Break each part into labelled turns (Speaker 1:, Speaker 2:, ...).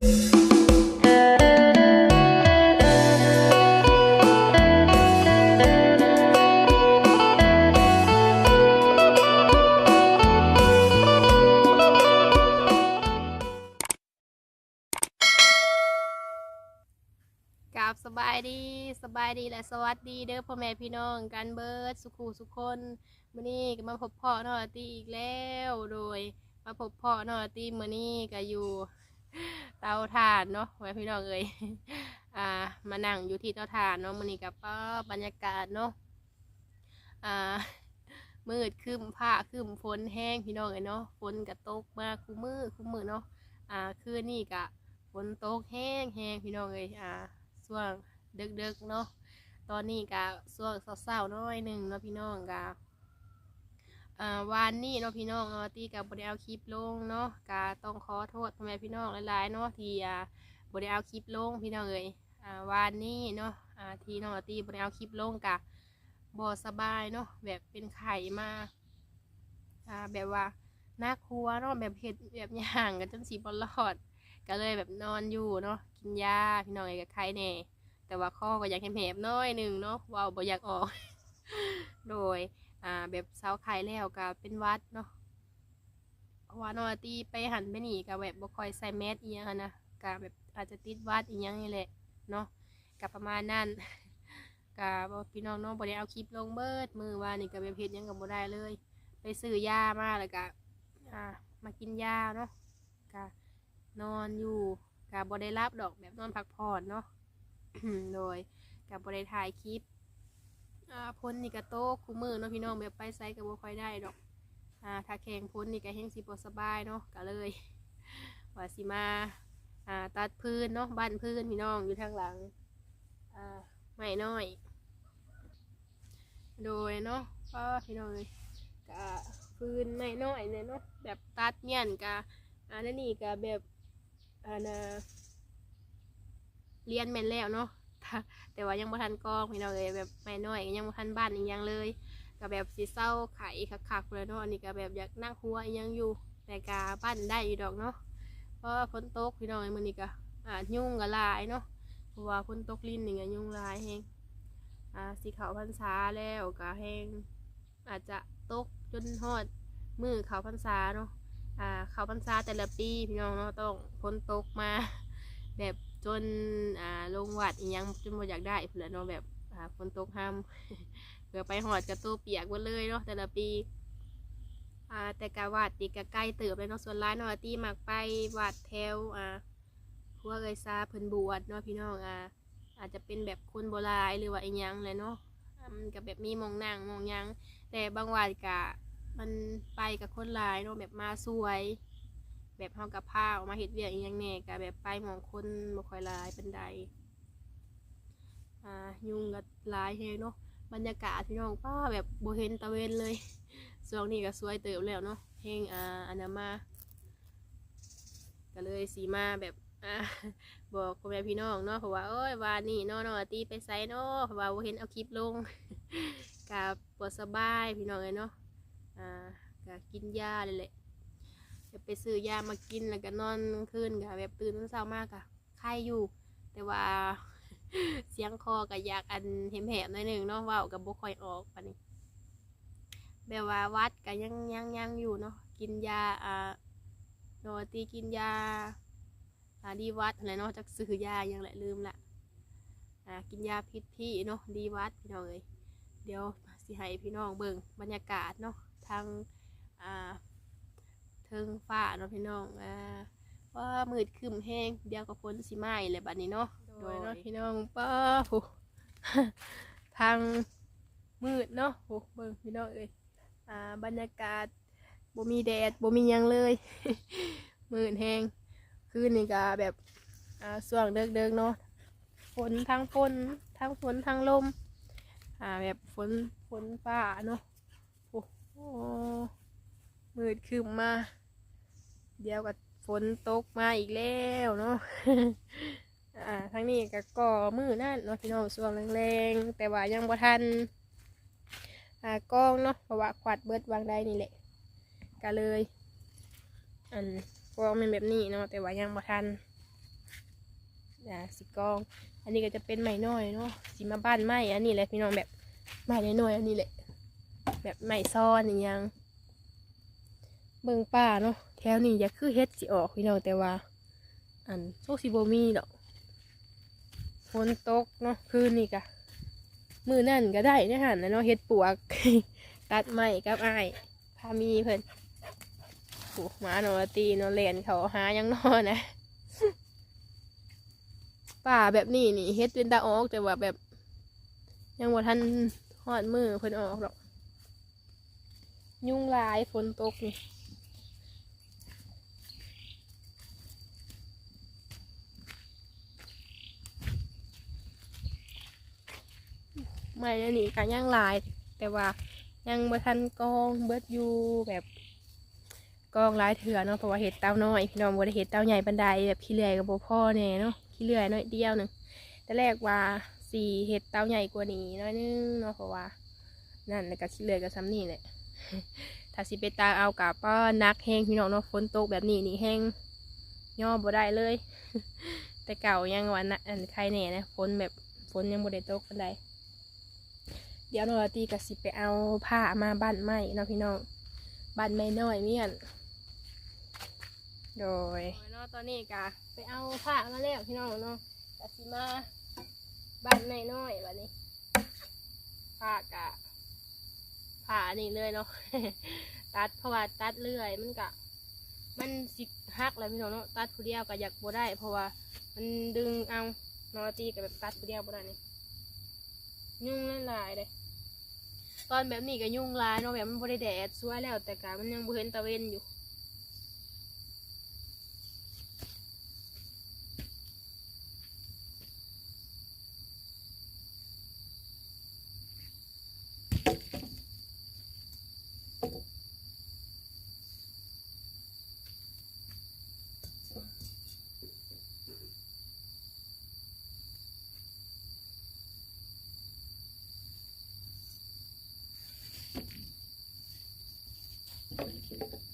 Speaker 1: กับสบายดีสบายดีและสวัสดีเด้อพ่อแม่พี่น้องกันเบิร์ดสุขูสุขคนมือนี้ก็มาพบพ่อน้อตีอีกแล้วโดย มาพบพ่อน้อตีมือนี้ก็อยู่ เตาถ่านเนาะพ่อแม่พี่น้องเอ้ยอ่า มานั่งอยู่ที่เตาถ่านเนาะมื้อนี้กับป้าบรรยากาศเนาะอ่ามืดครึ้มผ้าครึ้มฝนแห้งพี่น้องเอ้ยเนาะฝนก็ตกมาคู่มือคู่มือเนาะอ่าคืนนี้ก็ฝนตกแห้งแห้งพี่น้องเอ้ยอ่าช่วงเดึกๆเนาะตอนนี้ก็ช่วงเศร้าๆน้อยหนึ่งเนาะพี่น้องก็ อ่าวานนี้เนาะพี่น้องเนาะตีกับบได้เอาคลิปลงเนาะก็ต้องขอโทษพ่อแม่พี่น้องหลายๆเนาะที่อ่าบได้เอาคลิปลงพี่น้องเอ้ยอ่าวานนี้เนาะอ่าที่น้องตีบได้เอาคลิปลงกะบอสบายเนาะแบบเป็นไข่มาอ่าแบบว่าน่ากลัวเนาะแบบเห็ดแบบย่างกันจนสีบอลอด ก็เลยแบบนอนอยู่เนาะกินยาพี่น้องเอกกับใครแน่แต่ว่าข้อก็อยากแหบๆน้อยหนึ่งเนาะว้าบ่อยากออก โดย อ่าแบบเสาไข่แล้วก็เป็นวัดเนาะเพราะว่านอตีไปหันไปนี่ก็แบบบ่คอยใส่แมสอีหยังหั้นะก็แบบอาจจะติดวัดอีหยังนี่แหละเนาะก็ประมาณนั้นก็บ่พี่น้องเนาะบ่ได้เอาคลิปลงเบิดมือว่านี่ก็แบบเฮ็ดหยังก็บ่ได้เลย ไปซื้อยามาแล้วก็อ่ามากินยาเนาะก็นอนอยู่กับบได้รับดอกแบบนอนพักผ่อนเนาะ โดยกับบได้ถ่ายคลิป อ่าพ้นนี่ก็โต๊ะคู่มือเนาะพี่น้องแบบไปไซกับบ่ค่อยได้ดอกอ่าถ้าแข่งพ้นนี่ก็แห้งสิบสบายเนาะก็เลยว่าสิมาอ่าตัดพื้นเนาะบ้านพื้นพี่น้องอยู่ทางหลังอ่าไม่น้อย โดยเนาะก็พี่น้องเลยก็พื้นไม่น้อยเนี่ยเนาะแบบตัดเงี้ยนกะอันนั้นนี่ก็แบบอันนะเรียนแม่นแล้วเนาะ แต่แต่ว่ายังบ่ทันกองพี่น้องเอ้ยแบบไม่น้อยก็ยังบ่ทันบ้านอีหยังเลยก็แบบสิเศร้าไข่คักๆเลยเนาะอันนี้ก็แบบอยากนั่งหัวอีหยังอยู่แต่กาบ้านได้อยู่ดอกเนาะเพราะว่าฝนตกพี่น้องอ้ยมื้อนี้ก็อ่ายุ่งก็หลายเนาะเพราะว่าฝนตกลิ้นนี่ก็ยุ่งหลายแฮงอ่าสิเข้าพรรษาแล้วก็แฮงอาจจะตกจนฮอดมือข้าพรรษาเนาะอ่าขาวพรรษาแต่ละปีพี่น้องเนาะต้องฝนตกมาแบบ จนอ่าลงวัดอีหยังจนบ่อยากได้เพื่อนเนาะแบบอ่าฝนตกห้ามเพื่อไปหอดกระตู้เปียกหมดเลยเนาะแต่ละปีอ่าแต่กะวัดตีกะใกล้เติบเลยเนาะส่วนร้ายเนาะตีมักไปวัดแถวอ่าพวกเอยซาเพิ่นบวชเนาะพี่น้องอ่าอาจจะเป็นแบบคนโบราณหรือว่าอีหยังเลยเนาะอ่ามันก็แบบมีมองนั่งมองยัง แต่บางวัดกะมันไปกับคนลายเนาะแบบมาสวย แบบเฮากับผ้าออกมาเฮ็ดเวียกอีหยังแหน่ก็แบบไปหมองคนบ่ค่อยหลายปานใดอ่ายุงก็หลายแฮงเนาะบรรยากาศพี่น้องป้าแบบบ่เห็นตะเวนเลยช่วงนี้ก็สวยเติบแล้วเนาะแฮงอ่าอนามาก็เลยสีมาแบบอ่าบอกพ่อแม่พี่น้องเนาะเพราะว่าเอ้ยวานนี้เนาะน้องอาตีไปไสเนาะเพราะว่าบ่เห็นเอาคลิปลงกับปวดสบายพี่น้องเลยเนาะอ่าก็กินยาเลยแหละ แบบไปซื้อยามากินแล้วก็นอนกลางคืนก็แบบตื่นตอนเช้ามากอะไข้อยู่ แต่ว่า เสียงคอก็อยากอันเห็มแหบหน่อยหนึ่งเนาะเว่ากับบุค่อยออกปานนี้แบบว่าวัดก็ยังยังยังอยู่เนาะกินยาอ่าโนตีกินยาอ่าดีวัดอะไรเนาะจากซื้อยายังแหละลืมละอ่ากินยาพิษพี่เนาะดีวัดพี่น้องเอ้ยเดี๋ยวสิให้พี่น้องเบิ่งบรรยากาศเนาะทางอ่า เทิงฟ้าเนาะพี่น้องอ่าว่ามืดครึมแห้งเดี๋ยวก็ฝนสิมาอีกแหละบัดนี้เนาะโดยเนาะพี่น้องป้าโหทางมืดเนาะโหเบิ่งพี่น้องเอ้ยอ่าบรรยากาศบ่มีแดดบ่มีหยังเลย มืดแห้งคืนนี้ก็แบบอ่าช่วงเดิกๆเนาะฝนทั้งฝนทั้งฝนทั้งลมอ่าแบบฝนฝนฟ้าเนาะโอ้โหมืดครึมมา เดี๋ยวก็ฝนตกมาอีกแล้วเนาะ อ่าทั้งนี้ก็ก่อมือนั่นเนาะพี่น้องส่วงแรงๆ แต่ว่ายังบ่ทัน อ่ากล้องเนาะเพราะว่าขวัดเบิดวางได้นี่แหละก็เลย อันกล้องเป็นแบบนี้เนาะแต่ว่ายังบ่ทันอ่าสิกอง อันนี้ก็จะเป็นไม้น้อยเนาะสิมาบ้านไม้อันนี้แหละพี่น้องแบบไม้น้อยๆอันนี้แหละ แบบไม้ซ่อนอย่างยังเบิ่งป่าเนาะ แถวนี้อยากคือเฮ็ดสิออกพี่น้องแต่ว่า อันโซซิโบมีดอกฝนตกเนาะคืนนี้กะมือนั่นก็ได้นยหันะเนาะเฮ็ดปวก ตัดไม้กับไอ้ายพามีเพิ่นโอ้หมาโนตีโนเลนเขาหายังนอนนะป่าแบบนี้นี่เฮ็ดเป็นตาออกแต่ว่าแบบ ยังว่าท่านหอดมือเพิ่นออกหรอก ยุ่งลายฝนตกนี่ ไม่อันนี้ก็ยังหลาย แต่ว่ายังบ่ทันกองเบิดอยู่แบบกองหลายเถื่อเนาะเพราะว่าเห็ดเต้าน้อยพี่น้องบ่ได้เห็ดเต้าใหญ่ปันไดแบบขี้เลื่อยกับบ่พ่อแน่เนาะขี้เลื่อยน้อยเดียวหนึ่งแต่แรกว่าสี่เห็ดเต้าใหญ่กว่านี้น้อยนึงเนาะเพราะว่านั่นแล้วก็ขี้เลื่อยกับซ้ำนี่แหละถ้าสิไปตาเอากับป้านักแห้งพี่น้องเนาะฝนตกแบบนี้นี่แห้งย่อบ่ได้เลย แต่เก่ายังวันนะอันใครแน่นะฝนแบบฝนยังบ่ได้ตกปานใด เดี๋ยวโนราตีกับสิไปเอาผ้ามาบ้านไม้เนาะพี่น้องบ้านไม้น้อยเมียนโดยเนาะตอนนี้กะไปเอาผ้ามาแล้วพี่น้องเนาะกะสิมาบ้านไม้น้อยแบบนี้ผ้ากะผ้านี่เลยเนาะตัดเพราะว่าตัดเลื่อยมันกะมันสิหักแล้วพี่น้องเนาะตัดผู้เดียวก็อยากบ่ได้ เพราะว่ามันดึงเอาโนราตีกับแบบตัดผู้เดียวบ่ได้นี่ ยุ่งหลายๆเลยตอนแบบนี้ก็ยุ่งลายเนาะแบบมันบ่ได้แดดสวยแล้วแต่กามันยังบ่เห็นตะเวนอยู่ ตัด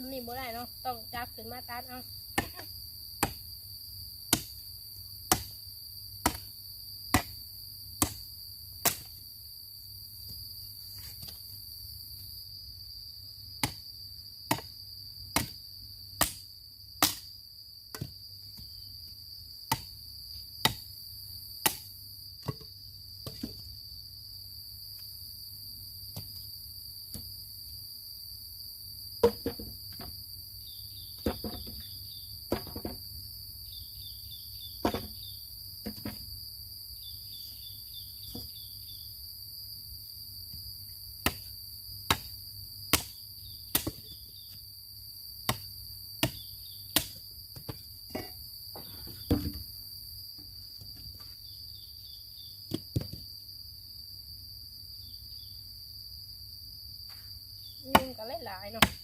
Speaker 1: มันนี่บ่ได้เนาะต้องจับขึ้นมาตัดเอายุ่ง กันหลายๆเนาะ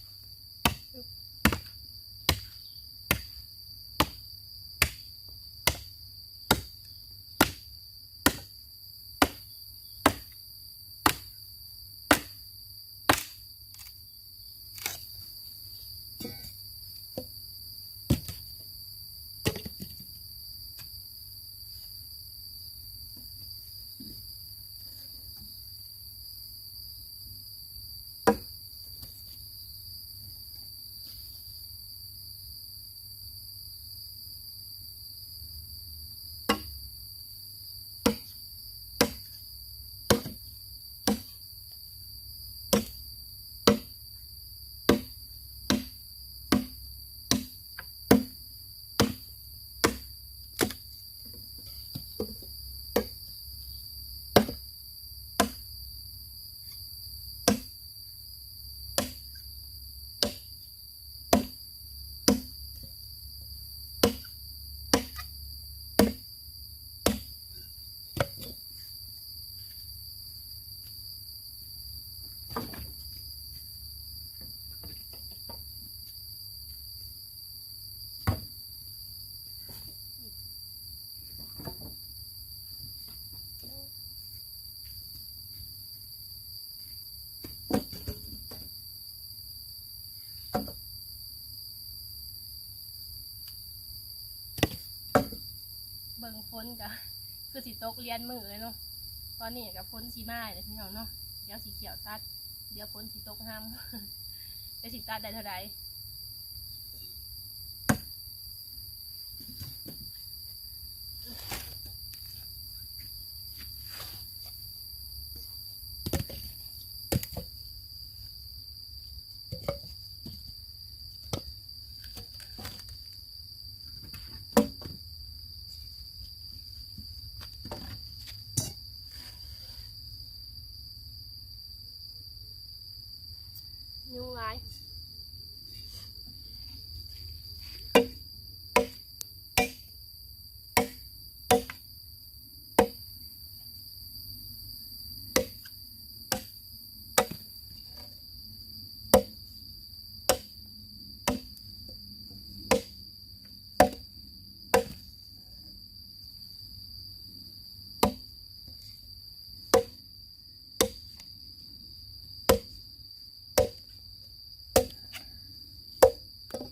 Speaker 1: บิ่งพ้นกับคือสิตกเรียนมือเลยเนาะตอนนี้กับพ้นสีมาเลยพี่น้องเนาะเดี๋ยวสีเขียวตัด เดี๋ยวพ้นสีตกห้ามจะสิตัดได้เท่าไหร่ ยุงร้าย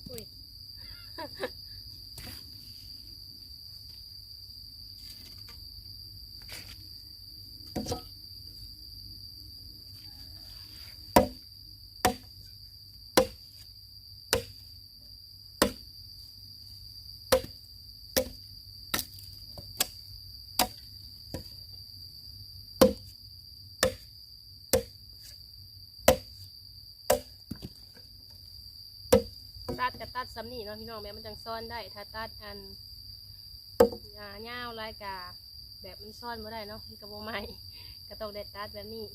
Speaker 1: อุ้ย ตัดกับตัดซ้ำนี่เนาะพี่น้องแม่มันจังซ่อนได้ ถ้าตัดอันยาเงาวลายกาแบบมันซ่อนไม่ได้เนาะมันกระโบไม้ก็ต้องได้ตัดแบบนี้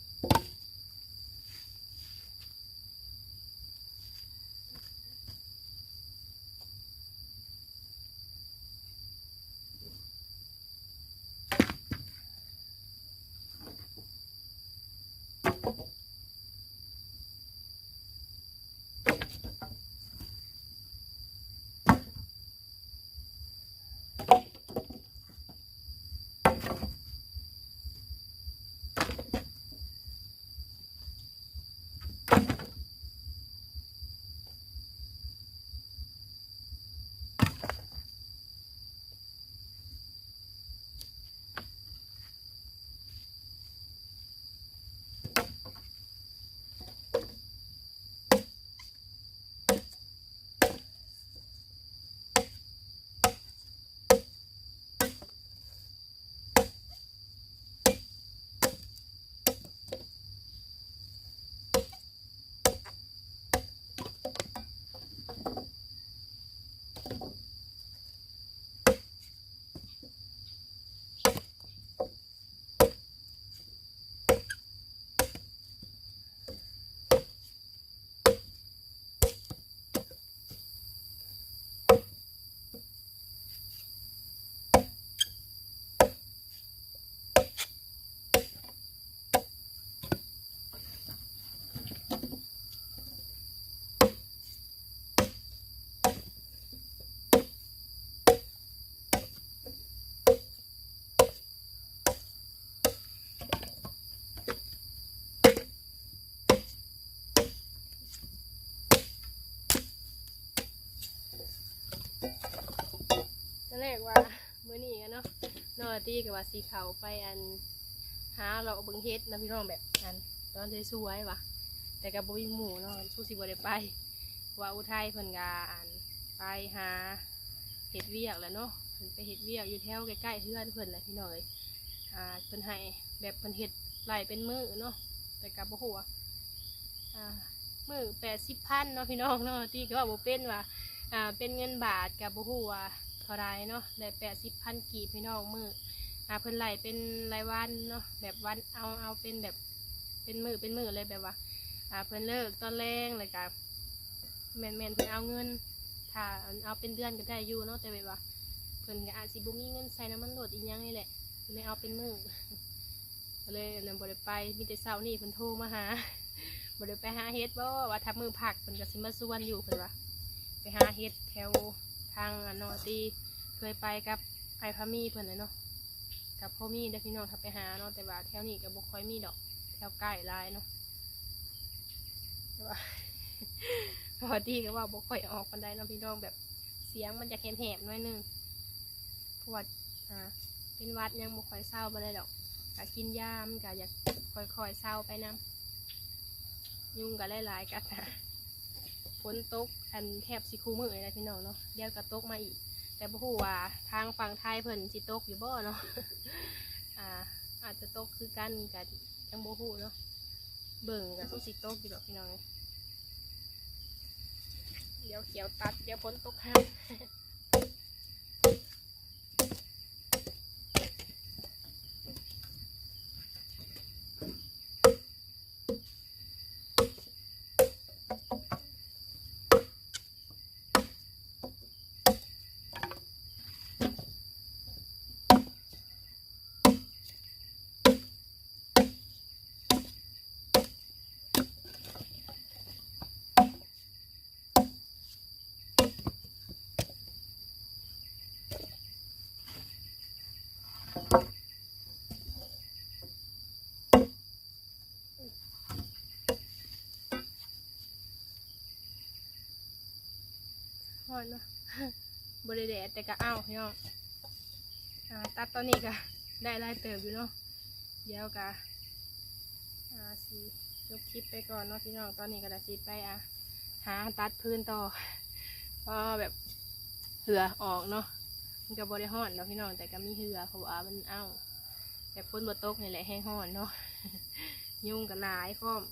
Speaker 1: ตอนแรกว่ามื้อนี้อะเนาะนอตี้กับว่าสีเขาไปอันหาเราเอาบิ่งเฮ็ดนะพี่น้องแบบอันตอนสวยๆว่ะ แต่กับบ่มีหมู่เนาะชูสิบ่ได้ไปว่าอุทัยเพิ่นก็อันไปหาเฮ็ดเวียกแหล้วเนาะเพิ่นไปเฮ็ดเวียกอยู่แถวใกล้ๆเฮือนเพิ่นแหละพี่น้องเอ้ยอ่าเพิ่นให้แบบเพิ่นเฮ็ดไหลเป็นมือเนาะแต่กับบ่ฮู้ว่าอ่ามื้อ80,000เนาะพี่น้องเนาะตี้ก็ว่าบ่เป็นว่าอ่าเป็นเงินบาทกับบุหัวา ท่าไรเนาะได้แปดสิบพันกีบพี่น้องมืออ่าเพิ่นไหลเป็นรายวันเนาะแบบวันเอาเอาเป็นแบบเป็นมือเป็นมือเลยแบบว่าอ่าเพิ่นเลิกตอนแรงเลยกับแมนแมนเพิ่นเอาเงินถ้าเอาเป็นเดือนก็ได้อยู่เนาะแต่แบบว่าเพิ่นก็อาจสิบ่มีเงินใส่น้ำมันโหลดอีกอย่างนี่แหละเลยเอาเป็นมือก็เลยนบ่ได้ไปมีแต่เช้านี่เพิ่นโทรมาหาบ่ได้ไปหาเฮ็ดบ่ว่าถ้ามือผักเพิ่นก็สิมาส่วนอยู่เพิ่นว่าไปหาเฮ็ดแถวางอันนอตีเคยไปกับไอพามีเพิ่อนเลยเนาะกับพ่อมีเด้พี่น้องถ้าไปหาเนาะแต่ว่าแถวนี้ก็บ่ค่อยมีดอกแถวใกล้ลายเนาะแต่ว่าพอดีก็ว่าบ่ค่อยออกปานใดเนาะพี่น้องแบบเสียงมันจะแหบๆหน้อยนึงเพราะว่าอ่าเป็นวัดยังบ่ค่อยเศร้าไปเลยดอกก็กินยามันก็อยากค่อยๆเศร้าไปนํยุงก็หลายๆกันนะฝนตก อันแทบสิคูมือเลยนะพี่น้องเนาะเดี๋ยวก็ตกมาอีก แต่บ่ฮู้ว่าทางฝั่งไทยเพิ่นสิตกอยู่บ่เนาะอ่าอาจจะตกคือกันกับยังบ่ฮู้เนาะเบิ่งกับสุสิตกอยู่ดอกพี่น้องเอ้ยเดี๋ยวเขียวตัดเดี๋ยวฝนตกห้าม อนเนาะบริเดดแต่ก็เอ้าพี่น้องตัดตอนนี้ก็ได้รายเติบอยู่เนาะเดี๋ยวก็สียกคลิปไปก่อนเนาะพี่น้องตอนนี้ก็ได้สีไปอะหาตัดพื้นต่อเพราะแบบเหือออกเนาะมันก็บริห้อนเนาะพี่น้องแต่ก็มีเหือเพราะว่ามันเอ้าแบบพ้นบตกนี่แหละแห้งห้อนเนาะยุ่งก็หลายพร้อม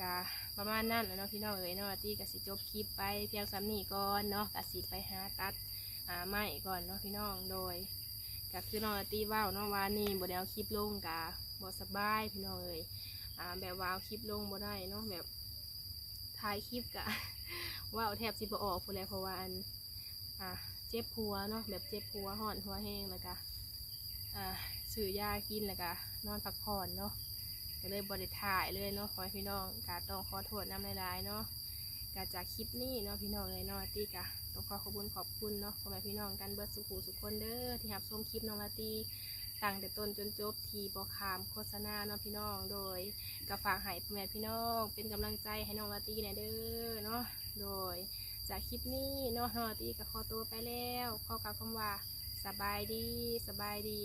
Speaker 1: กะ ประมาณนั้นแหละเนาะพี่น้องเอ๋ยเนาะตี้กสิจบคลิปไปเพียงสำนี่ก่อนเนาะกสิไปหาตัดอ่าไม้ก่อนเนาะพี่น้องโดยกะคือน้องตีว่าวเนาะว่านี่บ่ได้เอาคลิปลงกะบ่สบายพี่น้องเอ๋ยอ่าแบบว่าเอาคลิปลงบ่ได้เนาะแบบถ่ายคลิปกะว่าวแทบสิบออกพู้นแล้วเพราะว่าอันอ่าเจ็บหัวเนาะแบบเจ็บหัวห่อนหัวแห้งแล้วกะอ่าซื้อยากินแล้วกะนอนพักผ่อนเนาะ ก็เลยบริถ่ายเลยเนาะขอพี่น้องกาต้องขอโทษน้ำลายๆเนาะกาจากคลิปนี้เนาะพี่น้องเลยเนาะตีกะต้องขอขอบคุณขอบคุณเนาะพ่อแม่พี่น้องกันเบิร์สุขูสุขคนเด้อที่รับชมคลิปน้องลาตีตั้งแต่ต้นจนจบทีบอคามโฆษณาเนาะพี่น้องโดยกระฝากให้พ่อแม่พี่น้องเป็นกำลังใจให้น้องลาตีหน่ยเด้อเนาะโดยจากคลิปนี้เนาะน้องลาตีก็ขอตัวไปแล้วขอกล่าวคำว่าสบายดีสบายดี